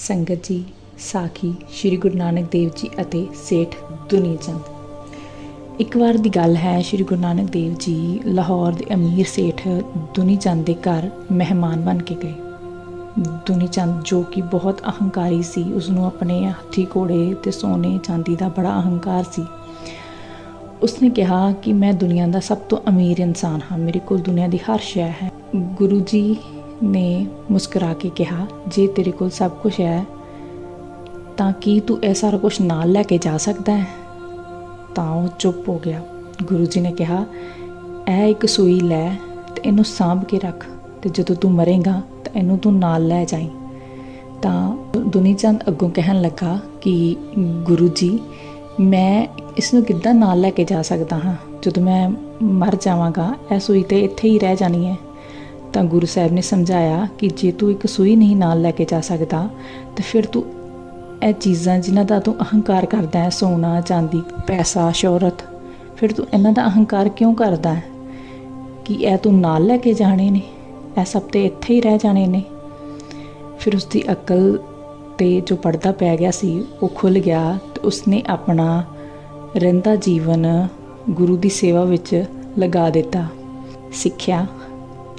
ਸੰਗਤ ਜੀ, ਸਾਖੀ ਸ੍ਰੀ ਗੁਰੂ ਨਾਨਕ ਦੇਵ ਜੀ ਅਤੇ ਸੇਠ ਦੁਨੀ ਚੰਦ ਇੱਕ ਵਾਰ ਦੀ ਗੱਲ ਹੈ, ਸ੍ਰੀ ਗੁਰੂ ਨਾਨਕ ਦੇਵ ਜੀ ਲਾਹੌਰ ਦੇ ਅਮੀਰ ਸੇਠ ਦੁਨੀ ਚੰਦ ਦੇ ਘਰ ਮਹਿਮਾਨ ਬਣ ਕੇ ਗਏ। ਦੁਨੀ ਚੰਦ ਜੋ ਕਿ ਬਹੁਤ ਅਹੰਕਾਰੀ ਸੀ ਉਸ ਨੂੰ ਆਪਣੇ ਹਾਥੀ ਘੋੜੇ ਤੇ ਸੋਨੇ ਚਾਂਦੀ ਦਾ ਬੜਾ ਅਹੰਕਾਰ ਸੀ। ਉਸਨੇ ਕਿਹਾ ਕਿ ਮੈਂ ਦੁਨੀਆ ਦਾ ਸਭ ਤੋਂ ਅਮੀਰ ਇਨਸਾਨ ਹਾਂ, ਮੇਰੇ ਕੋਲ ਦੁਨੀਆ ਦੀ ਹਰ ਸ਼ੈ ਹੈ। ਗੁਰੂ ਜੀ ਨੇ ਮੁਸਕਰਾ ਕੇ ਕਿਹਾ, ਜੇ ਤੇਰੇ ਕੋਲ ਸਭ ਕੁਝ ਹੈ, ਤਾਂ ਕੀ ਤੂੰ ਇਹ ਸਾਰਾ ਕੁਝ ਨਾਲ ਲੈ ਕੇ ਜਾ ਸਕਦਾ ਹੈ? ਤਾਂ ਉਹ ਚੁੱਪ ਹੋ ਗਿਆ। ਗੁਰੂ ਜੀ ਨੇ ਕਿਹਾ, ਇਹ ਇੱਕ ਸੂਈ ਲੈ ਤੇ ਇਹਨੂੰ ਸਾਂਭ ਕੇ ਰੱਖ ਤੇ ਜਦੋਂ ਤੂੰ ਮਰੇਗਾ ਤਾਂ ਇਹਨੂੰ ਤੂੰ ਨਾਲ ਲੈ ਜਾਈਂ। ਤਾਂ ਦੁਨੀ ਚੰਦ ਅੱਗੋਂ ਕਹਿਣ ਲੱਗਾ ਕਿ, ਗੁਰੂ ਜੀ, ਮੈਂ ਇਸ ਨੂੰ ਕਿੱਦਾਂ ਨਾਲ ਲੈ ਕੇ ਜਾ ਸਕਦਾ ਹਾਂ? ਜਦੋਂ ਮੈਂ ਮਰ ਜਾਵਾਂਗਾ, ਇਹ ਸੂਈ ਤੇ ਇੱਥੇ ਹੀ ਰਹਿ ਜਾਣੀ ਹੈ। ਤਾਂ ਗੁਰੂ ਸਾਹਿਬ ਨੇ ਸਮਝਾਇਆ ਕਿ ਜੇ ਤੂੰ ਇੱਕ ਸੂਈ ਨਹੀਂ ਨਾਲ ਲੈ ਕੇ ਜਾ ਸਕਦਾ, ਤਾਂ ਫਿਰ ਤੂੰ ਇਹ ਚੀਜ਼ਾਂ ਜਿਨ੍ਹਾਂ ਦਾ ਤੂੰ ਅਹੰਕਾਰ ਕਰਦਾ ਹੈ, ਸੋਨਾ, ਚਾਂਦੀ, ਪੈਸਾ, ਸ਼ੌਹਰਤ, ਫਿਰ ਤੂੰ ਇਹਨਾਂ ਦਾ ਅਹੰਕਾਰ ਕਿਉਂ ਕਰਦਾ ਹੈ? ਕਿ ਇਹ ਤੂੰ ਨਾਲ ਲੈ ਕੇ ਜਾਣੇ ਨੇ, ਇਹ ਸਭ ਤੇ ਇੱਥੇ ਹੀ ਰਹਿ ਜਾਣੇ ਨੇ। ਫਿਰ ਉਸ ਦੀ ਅਕਲ ਤੇ ਜੋ ਪਰਦਾ ਪੈ ਗਿਆ ਸੀ, ਉਹ ਖੁੱਲ ਗਿਆ ਤੇ ਉਸਨੇ ਆਪਣਾ ਰਹਿੰਦਾ ਜੀਵਨ ਗੁਰੂ ਦੀ ਸੇਵਾ ਵਿੱਚ ਲਗਾ ਦਿੱਤਾ। ਸਿੱਖਿਆ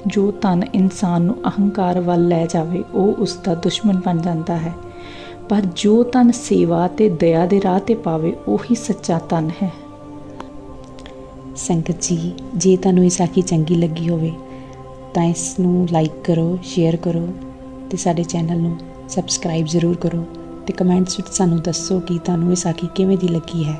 ਜੋ ਤਨ ਇਨਸਾਨ ਨੂੰ ਅਹੰਕਾਰ ਵੱਲ ਲੈ ਜਾਵੇ, ਉਹ ਉਸ ਦਾ ਦੁਸ਼ਮਣ ਬਣ ਜਾਂਦਾ ਹੈ। ਪਰ ਜੋ ਤਨ ਸੇਵਾ ਤੇ ਦਇਆ ਦੇ ਰਾਹ ਤੇ ਪਾਵੇ, ਉਹੀ ਸੱਚਾ ਤਨ ਹੈ। ਸੰਗਤ ਜੀ, ਜੇ ਤੁਹਾਨੂੰ ਇਹ ਸਾਖੀ ਚੰਗੀ ਲੱਗੀ ਹੋਵੇ, ਤਾਂ ਇਸ ਨੂੰ ਲਾਈਕ ਕਰੋ ਸ਼ੇਅਰ ਕਰੋ ਤੇ ਸਾਡੇ ਚੈਨਲ ਨੂੰ ਸਬਸਕ੍ਰਾਈਬ ਜ਼ਰੂਰ ਕਰੋ ਤੇ ਕਮੈਂਟਸ ਵਿੱਚ ਸਾਨੂੰ ਦੱਸੋ ਕਿ ਤੁਹਾਨੂੰ ਇਹ ਸਾਖੀ ਕਿਵੇਂ ਦੀ ਲੱਗੀ ਹੈ।